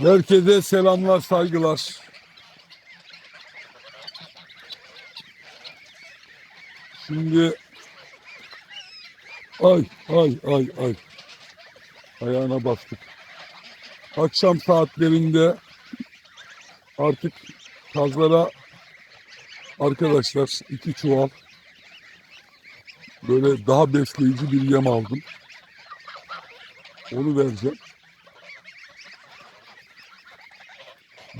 Herkese selamlar, saygılar. Şimdi ay ay ay ay ayağına bastık. Akşam saatlerinde artık kazlara arkadaşlar iki çuval böyle daha besleyici bir yem aldım. Onu vereceğim.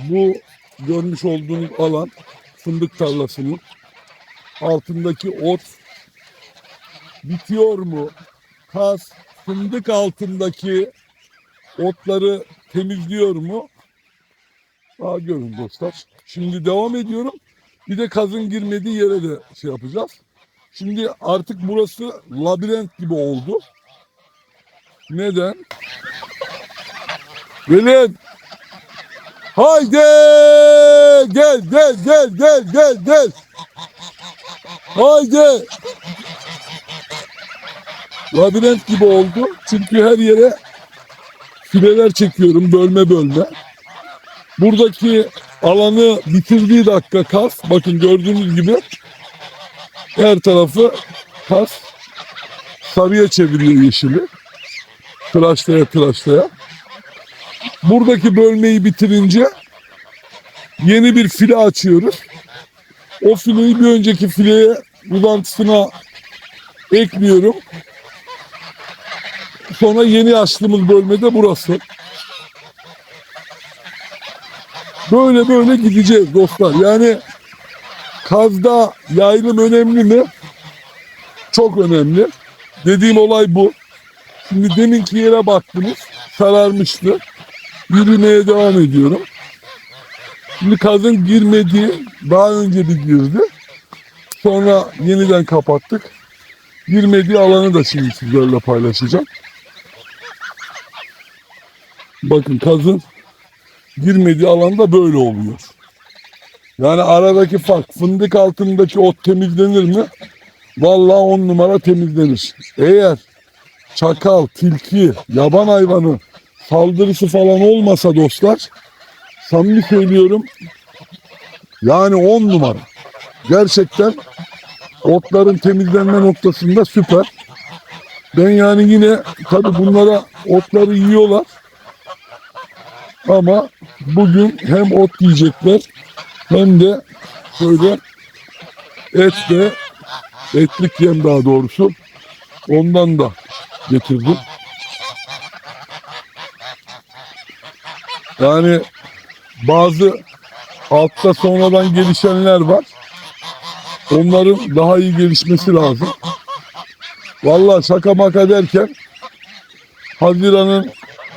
Bu görmüş olduğunuz alan fındık tarlasının altındaki ot bitiyor mu? Kaz fındık altındaki otları temizliyor mu? Aa, görün dostlar. Şimdi devam ediyorum. Bir de kazın girmediği yere de şey yapacağız. Şimdi artık burası labirent gibi oldu. Neden? Velin! Haydi! Gel gel gel gel gel gel. Haydi! Labirent gibi oldu. Çünkü her yere fileler çekiyorum bölme bölme. Buradaki alanı bitirdiği dakika kas. Bakın gördüğünüz gibi her tarafı kas. Sarıya çeviriyor yeşili. Tıraşlaya tıraşlaya. Buradaki bölmeyi bitirince yeni bir file açıyoruz. O fileyi bir önceki fileye uzantısına ekliyorum. Sonra yeni açtığımız bölmede burası. Böyle böyle gideceğiz dostlar. Yani kazda yaylım önemli mi? Çok önemli. Dediğim olay bu. Şimdi deminki yere baktınız. Sararmıştı. Yürümeye devam ediyorum. Şimdi kazın girmediği daha önce bir girdi. Sonra yeniden kapattık. Girmediği alanı da şimdi sizlerle paylaşacağım. Bakın kazın girmediği alanda böyle oluyor. Yani aradaki fark fındık altındaki ot temizlenir mi? Vallahi on numara temizlenir. Eğer çakal, tilki, yaban hayvanı saldırısı falan olmasa dostlar samimi söylüyorum yani on numara. Gerçekten otların temizlenme noktasında süper. Ben yani yine tabi bunlara otları yiyorlar. Ama bugün hem ot yiyecekler hem de şöyle et de etlik yem daha doğrusu ondan da getirdim. Yani bazı altta sonradan gelişenler var. Onların daha iyi gelişmesi lazım. Vallahi şaka maka derken Haziran'ın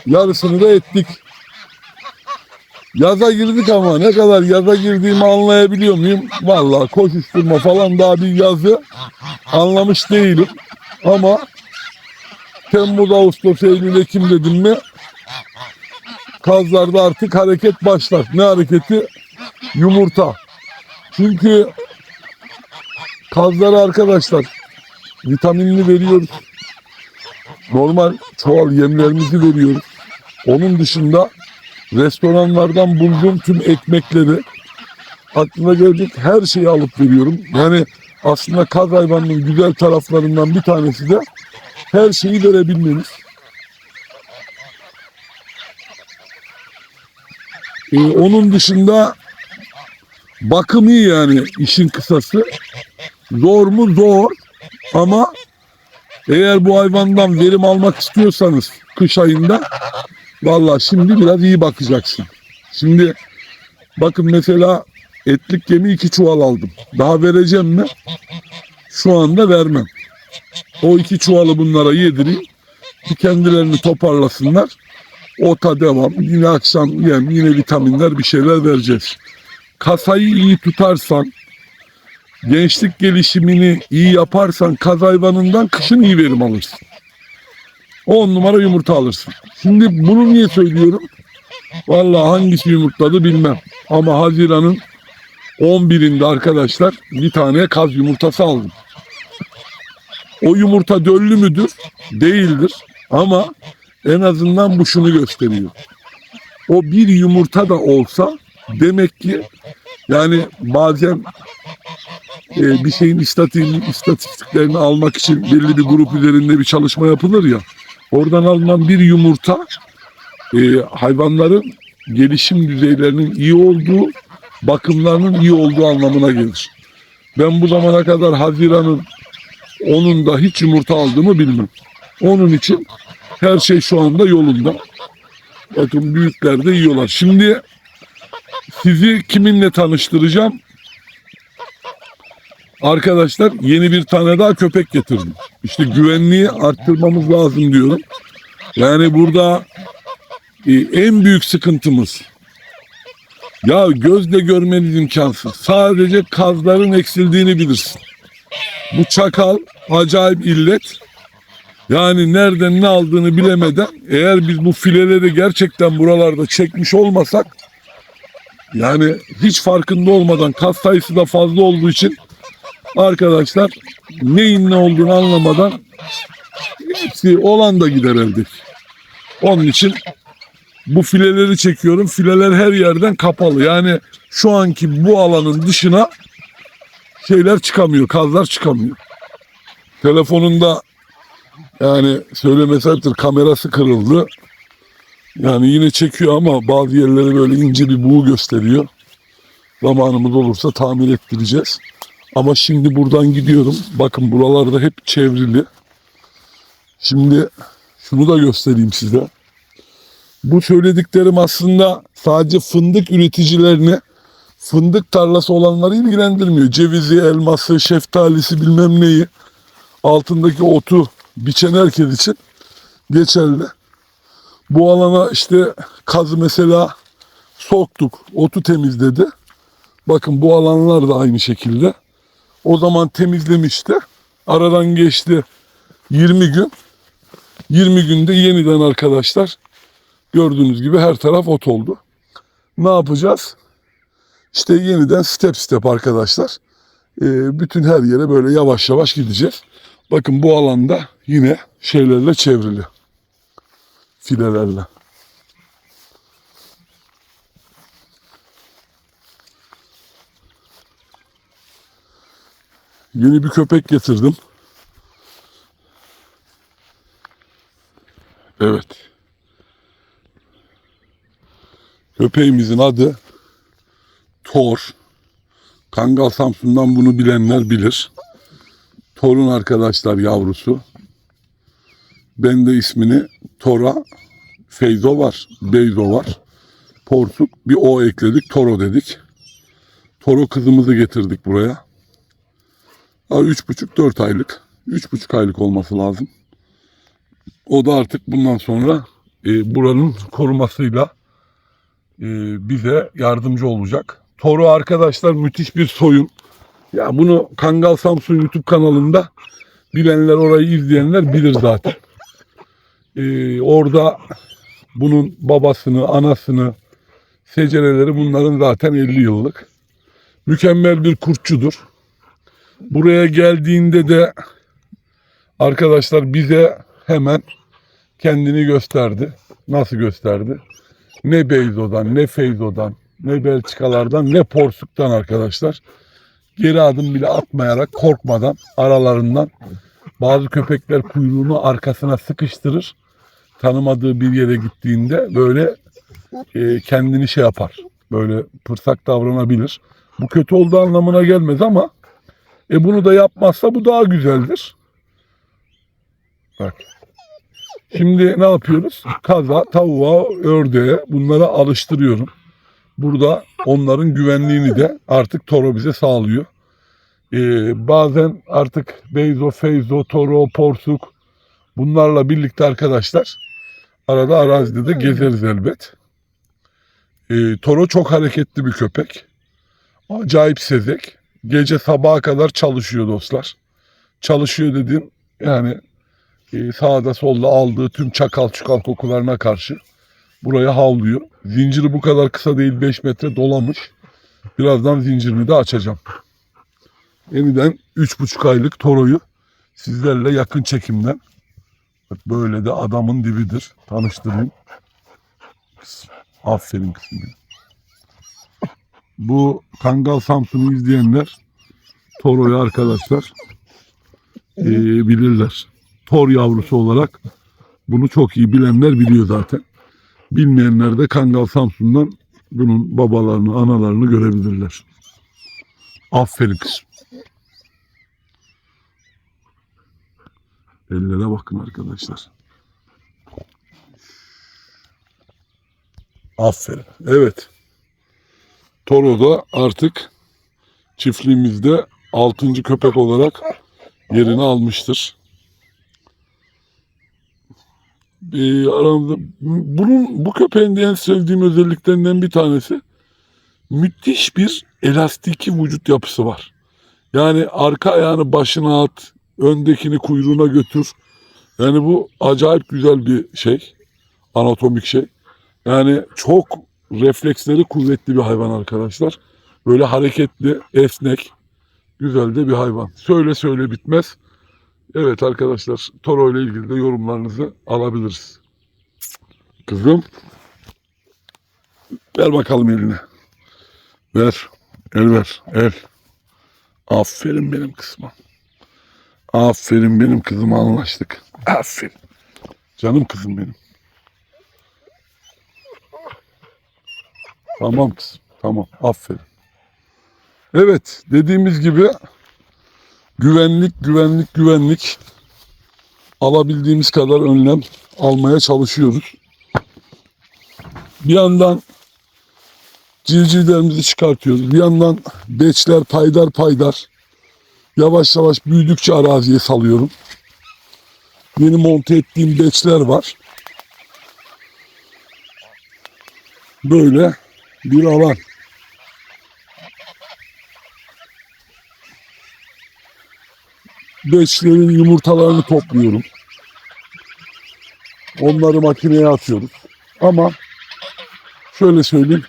yarısını da ettik. Yaza girdik ama ne kadar yaza girdiğimi anlayabiliyor muyum? Vallahi koşuşturma falan daha bir yazı anlamış değilim. Ama Temmuz, Ağustos, Eylül, Ekim dedim mi kazlarda artık hareket başlar. Ne hareketi? Yumurta. Çünkü kazlara arkadaşlar vitaminini veriyoruz. Normal çoğal yemlerimizi veriyoruz. Onun dışında restoranlardan bulduğum tüm ekmekleri aklına gelecek her şeyi alıp veriyorum. Yani aslında kaz hayvanının güzel taraflarından bir tanesi de her şeyi verebilmeniz. Ee, onun dışında bakım iyi yani işin kısası. Zor mu? Zor. Ama eğer bu hayvandan verim almak istiyorsanız kış ayında vallahi şimdi biraz iyi bakacaksın. Şimdi bakın mesela etlik yemi iki çuval aldım. Daha vereceğim mi? Şu anda vermem. O iki çuvalı bunlara yedireyim. Bir kendilerini toparlasınlar. Ota devam. Yine akşam yem, yine vitaminler bir şeyler vereceğiz. Kasayı iyi tutarsan, gençlik gelişimini iyi yaparsan kaz hayvanından kışın iyi verim alırsın. 10 numara yumurta alırsın. Şimdi bunu niye söylüyorum? Vallahi hangisi yumurtladı bilmem. Ama Haziran'ın 11'inde arkadaşlar bir tane kaz yumurtası aldım. O yumurta döllü müdür? Değildir. Ama en azından bu şunu gösteriyor. o bir yumurta da olsa demek ki yani bazen e, bir şeyin istatistik, istatistiklerini almak için belli bir grup üzerinde bir çalışma yapılır ya. Oradan alınan bir yumurta e, hayvanların gelişim düzeylerinin iyi olduğu, bakımlarının iyi olduğu anlamına gelir. Ben bu zamana kadar Haziran'ın 10'unda hiç yumurta aldığımı bilmem. Onun için her şey şu anda yolunda. Bakın büyükler de yiyorlar. Şimdi sizi kiminle tanıştıracağım? Arkadaşlar yeni bir tane daha köpek getirdim. İşte güvenliği arttırmamız lazım diyorum. Yani burada e, en büyük sıkıntımız ya gözle görmeniz imkansız. Sadece kazların eksildiğini bilirsin. Bu çakal acayip illet. Yani nereden ne aldığını bilemeden eğer biz bu fileleri gerçekten buralarda çekmiş olmasak yani hiç farkında olmadan kaz sayısı da fazla olduğu için arkadaşlar neyin ne olduğunu anlamadan hepsi olan da gider elde. Onun için bu fileleri çekiyorum. Fileler her yerden kapalı. Yani şu anki bu alanın dışına şeyler çıkamıyor. Kazlar çıkamıyor. Telefonunda yani söylemesi ayıptır kamerası kırıldı. Yani yine çekiyor ama bazı yerlere böyle ince bir buğu gösteriyor. Zamanımız olursa tamir ettireceğiz. Ama şimdi buradan gidiyorum. Bakın buralarda hep çevrili. Şimdi şunu da göstereyim size. Bu söylediklerim aslında sadece fındık üreticilerini, fındık tarlası olanları ilgilendirmiyor. Cevizi, elması, şeftalisi bilmem neyi, altındaki otu biçen herkes için geçerli. Bu alana işte kazı mesela soktuk, otu temizledi. Bakın bu alanlar da aynı şekilde. O zaman temizlemişti. Aradan geçti 20 gün. 20 günde yeniden arkadaşlar gördüğünüz gibi her taraf ot oldu. Ne yapacağız? İşte yeniden step step arkadaşlar. Ee, bütün her yere böyle yavaş yavaş gideceğiz. Bakın bu alanda yine şeylerle çevrili. Filelerle. Yeni bir köpek getirdim. Evet. Köpeğimizin adı Thor. Kangal Samsun'dan bunu bilenler bilir. Thor'un arkadaşlar yavrusu. Ben de ismini Thor'a Feyzo var, Beyzo var. Porsuk bir O ekledik, Toro dedik. Toro kızımızı getirdik buraya. Üç buçuk dört aylık. Üç buçuk aylık olması lazım. O da artık bundan sonra e, buranın korumasıyla e, bize yardımcı olacak. Toro arkadaşlar müthiş bir soyun. Ya bunu Kangal Samsun YouTube kanalında bilenler orayı izleyenler bilir zaten. E, orada bunun babasını, anasını, secereleri bunların zaten 50 yıllık. Mükemmel bir kurtçudur. Buraya geldiğinde de arkadaşlar bize hemen kendini gösterdi. Nasıl gösterdi? Ne Beyzo'dan, ne Feyzo'dan, ne Belçikalardan, ne Porsuk'tan arkadaşlar. Geri adım bile atmayarak, korkmadan aralarından bazı köpekler kuyruğunu arkasına sıkıştırır. Tanımadığı bir yere gittiğinde böyle e, kendini şey yapar. Böyle pırsak davranabilir. Bu kötü olduğu anlamına gelmez ama e bunu da yapmazsa bu daha güzeldir. Bak. Şimdi ne yapıyoruz? Kaza, tavuğa, ördeğe bunlara alıştırıyorum. Burada onların güvenliğini de artık Toro bize sağlıyor. Ee, bazen artık Beyzo, Feyzo, Toro, Porsuk bunlarla birlikte arkadaşlar arada arazide de gezeriz elbet. Ee, Toro çok hareketli bir köpek. Acayip sezek. Gece sabaha kadar çalışıyor dostlar. Çalışıyor dediğim yani e, sağda solda aldığı tüm çakal çukal kokularına karşı buraya havlıyor. Zinciri bu kadar kısa değil 5 metre dolamış. Birazdan zincirini de açacağım. Yeniden 3,5 aylık Toro'yu sizlerle yakın çekimden bak böyle de adamın dibidir. Tanıştırayım. Aferin benim. Bu Kangal Samsun'u izleyenler Toro'yu arkadaşlar eee, bilirler. Tor yavrusu olarak bunu çok iyi bilenler biliyor zaten. Bilmeyenler de Kangal Samsun'dan bunun babalarını, analarını görebilirler. Aferin kızım. Ellere bakın arkadaşlar. Aferin. Evet. Toro da artık çiftliğimizde 6. köpek olarak yerini almıştır. Ee, aramızda bunun bu köpeğin en sevdiğim özelliklerinden bir tanesi müthiş bir elastiki vücut yapısı var. Yani arka ayağını başına at, öndekini kuyruğuna götür. Yani bu acayip güzel bir şey. Anatomik şey. Yani çok refleksleri kuvvetli bir hayvan arkadaşlar. Böyle hareketli, esnek, güzel de bir hayvan. Söyle söyle bitmez. Evet arkadaşlar Toro ile ilgili de yorumlarınızı alabiliriz. Kızım. Ver bakalım eline. Ver. El ver. El. Aferin benim kızıma. Aferin benim kızıma anlaştık. Aferin. Canım kızım benim. Tamam kızım. Tamam. Aferin. Evet. Dediğimiz gibi güvenlik, güvenlik, güvenlik alabildiğimiz kadar önlem almaya çalışıyoruz. Bir yandan civcivlerimizi çıkartıyoruz. Bir yandan beçler paydar paydar yavaş yavaş büyüdükçe araziye salıyorum. Yeni monte ettiğim beçler var. Böyle bir alan. Beçlerin yumurtalarını topluyorum. Onları makineye atıyoruz. Ama şöyle söyleyeyim.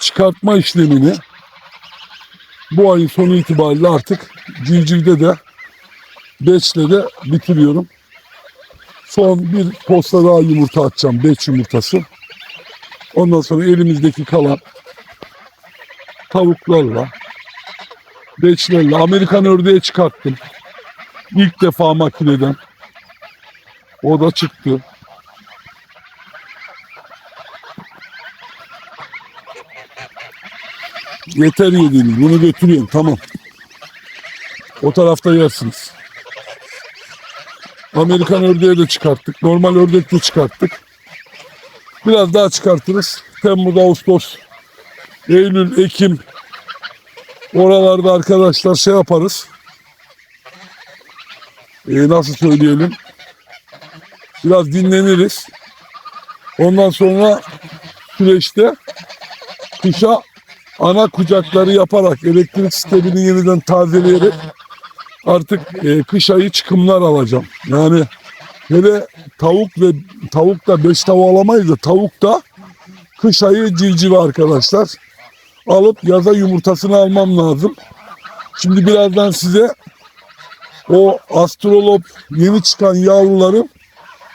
Çıkartma işlemini bu ayın sonu itibariyle artık civcivde de beçle de bitiriyorum. Son bir posta daha yumurta atacağım. Beç yumurtası. Ondan sonra elimizdeki kalan tavuklarla beçlerle Amerikan ördeği çıkarttım. İlk defa makineden. O da çıktı. Yeter yediniz. Bunu götürüyorum. Tamam. O tarafta yersiniz. Amerikan ördeği de çıkarttık. Normal ördek de çıkarttık. Biraz daha çıkartırız. Temmuz, Ağustos, Eylül, Ekim oralarda arkadaşlar şey yaparız. Ee, nasıl söyleyelim? Biraz dinleniriz. Ondan sonra süreçte kışa ana kucakları yaparak elektrik sistemini yeniden tazeleyerek artık e, kış ayı çıkımlar alacağım. Yani hele tavuk ve tavuk da beş tavuğu alamayız da tavuk da kış ayı civcivi arkadaşlar. Alıp yaza yumurtasını almam lazım. Şimdi birazdan size o astrolop yeni çıkan yavruların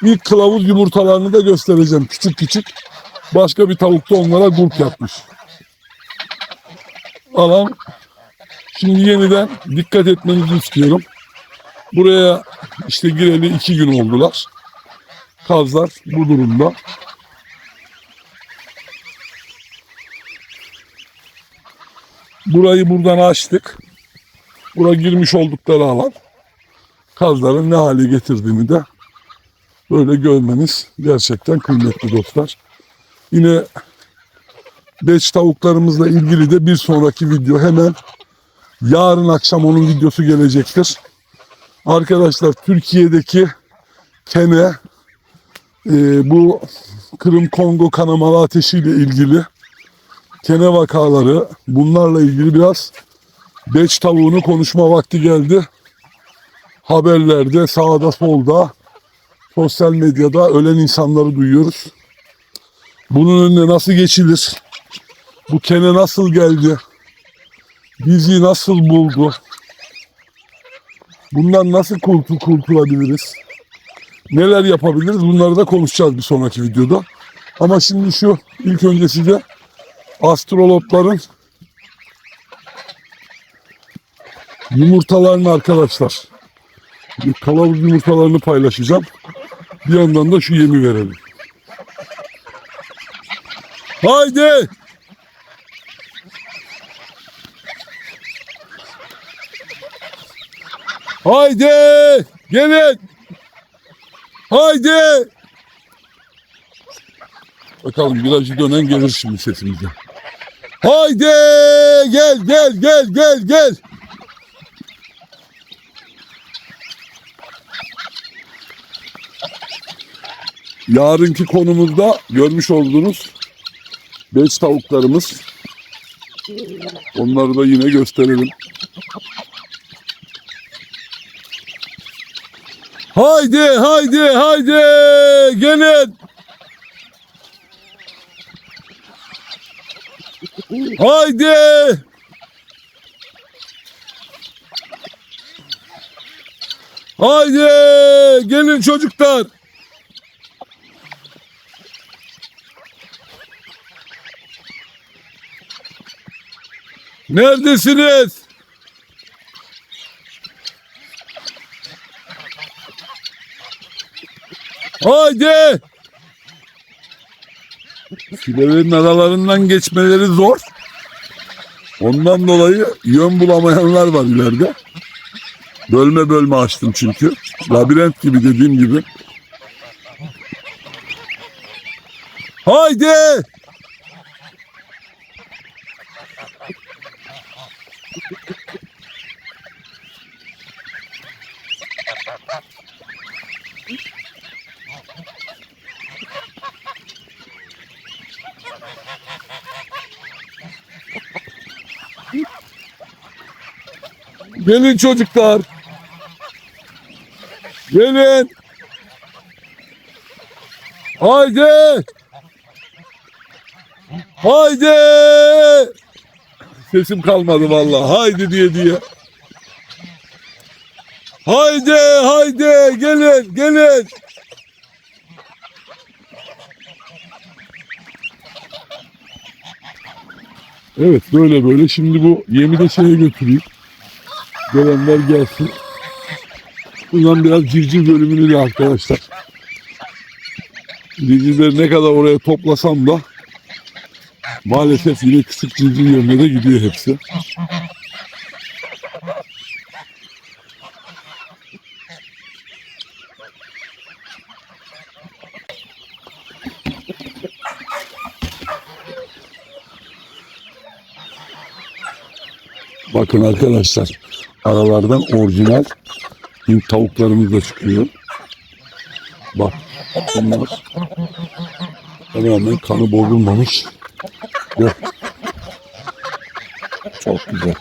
ilk kılavuz yumurtalarını da göstereceğim. Küçük küçük. Başka bir tavuk da onlara gurk yapmış. Alan şimdi yeniden dikkat etmenizi istiyorum. Buraya işte gireli iki gün oldular. Kazlar bu durumda. Burayı buradan açtık. Bura girmiş oldukları alan. Kazların ne hale getirdiğini de böyle görmeniz gerçekten kıymetli dostlar. Yine beç tavuklarımızla ilgili de bir sonraki video hemen yarın akşam onun videosu gelecektir. Arkadaşlar Türkiye'deki kene e, bu Kırım Kongo kanamalı ateşiyle ilgili kene vakaları bunlarla ilgili biraz beç tavuğunu konuşma vakti geldi. Haberlerde sağda solda sosyal medyada ölen insanları duyuyoruz. Bunun önüne nasıl geçilir? Bu kene nasıl geldi? Bizi nasıl buldu? Bundan nasıl kurtul kurtulabiliriz? Neler yapabiliriz? Bunları da konuşacağız bir sonraki videoda. Ama şimdi şu ilk önce size astrolotların yumurtalarını arkadaşlar kalavuz yumurtalarını paylaşacağım. Bir yandan da şu yemi verelim. Haydi! Haydi! Gelin! Haydi! Bakalım virajı dönen gelir şimdi sesimize. Haydi! Gel gel gel gel gel! Yarınki konumuzda görmüş olduğunuz beş tavuklarımız. Onları da yine gösterelim. Haydi haydi haydi gelin. Haydi. Haydi gelin çocuklar. Neredesiniz? Haydi! Filelerin aralarından geçmeleri zor. Ondan dolayı yön bulamayanlar var ileride. Bölme bölme açtım çünkü. Labirent gibi dediğim gibi. Haydi! Gelin çocuklar. Gelin. Haydi. Haydi. Sesim kalmadı vallahi. Haydi diye diye. Haydi, haydi. Gelin, gelin. Evet, böyle böyle. Şimdi bu yemi de şeye götüreyim. Gelenler gelsin. Bundan biraz civciv bölümünü de arkadaşlar. Civcivleri ne kadar oraya toplasam da maalesef yine küçük civciv yönüne de gidiyor hepsi. Bakın arkadaşlar aralardan orijinal Hint tavuklarımız da çıkıyor. Bak bunlar tamamen kanı bozulmamış. Çok güzel.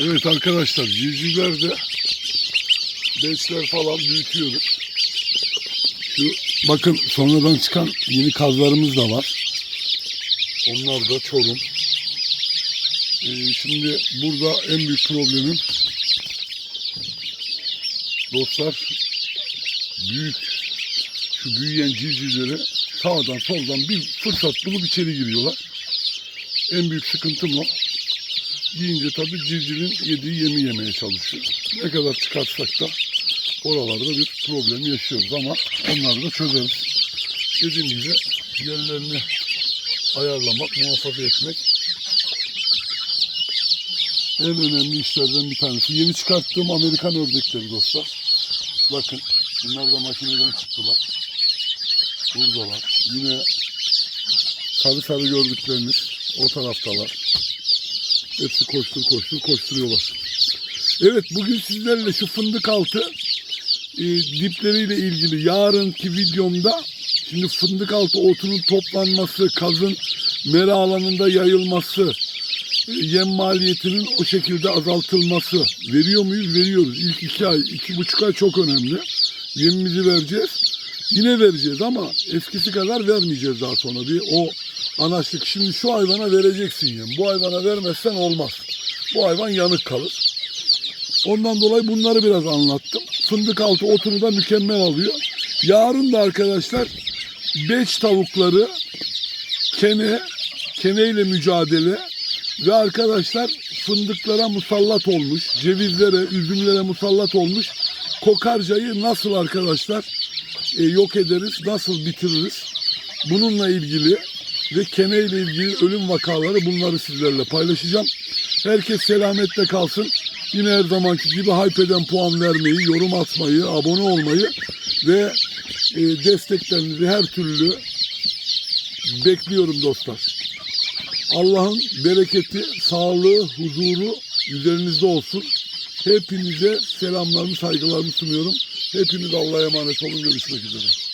Evet arkadaşlar civcivler de besler falan büyütüyoruz. Şu bakın sonradan çıkan yeni kazlarımız da var. Onlar da çorum. Ee, şimdi burada en büyük problemim dostlar büyük şu büyüyen civcivleri sağdan soldan bir fırsat bulup içeri giriyorlar. En büyük sıkıntım o. Yiyince tabii civcivin yediği yemi yemeye çalışıyor. Ne kadar çıkartsak da oralarda bir problem yaşıyoruz ama onları da çözeriz. Dediğim gibi yerlerini ayarlamak, muhafaza etmek en önemli işlerden bir tanesi. Yeni çıkarttığım Amerikan ördekleri dostlar. Bakın bunlar da makineden çıktılar. Buradalar. Yine sarı sarı gördükleriniz o taraftalar. Hepsi koştur koştur koşturuyorlar. Evet bugün sizlerle şu fındık altı e, dipleriyle ilgili yarınki videomda Şimdi fındık altı otunun toplanması, kazın mera alanında yayılması, e, yem maliyetinin o şekilde azaltılması. Veriyor muyuz? Veriyoruz. İlk iki ay, iki buçuk ay çok önemli. Yemimizi vereceğiz. Yine vereceğiz ama eskisi kadar vermeyeceğiz daha sonra. Bir o anaçlık. Şimdi şu hayvana vereceksin yem. Bu hayvana vermezsen olmaz. Bu hayvan yanık kalır. Ondan dolayı bunları biraz anlattım. Fındık altı otunu da mükemmel alıyor. Yarın da arkadaşlar beç tavukları kene, keneyle mücadele ve arkadaşlar fındıklara musallat olmuş, cevizlere, üzümlere musallat olmuş kokarcayı nasıl arkadaşlar e, yok ederiz, nasıl bitiririz? Bununla ilgili ve kene ilgili ölüm vakaları bunları sizlerle paylaşacağım. Herkes selametle kalsın. Yine her zamanki gibi hype'den puan vermeyi, yorum atmayı, abone olmayı ve e, desteklerinizi her türlü bekliyorum dostlar. Allah'ın bereketi, sağlığı, huzuru üzerinizde olsun. Hepinize selamlarımı, saygılarımı sunuyorum. Hepiniz Allah'a emanet olun. Görüşmek üzere.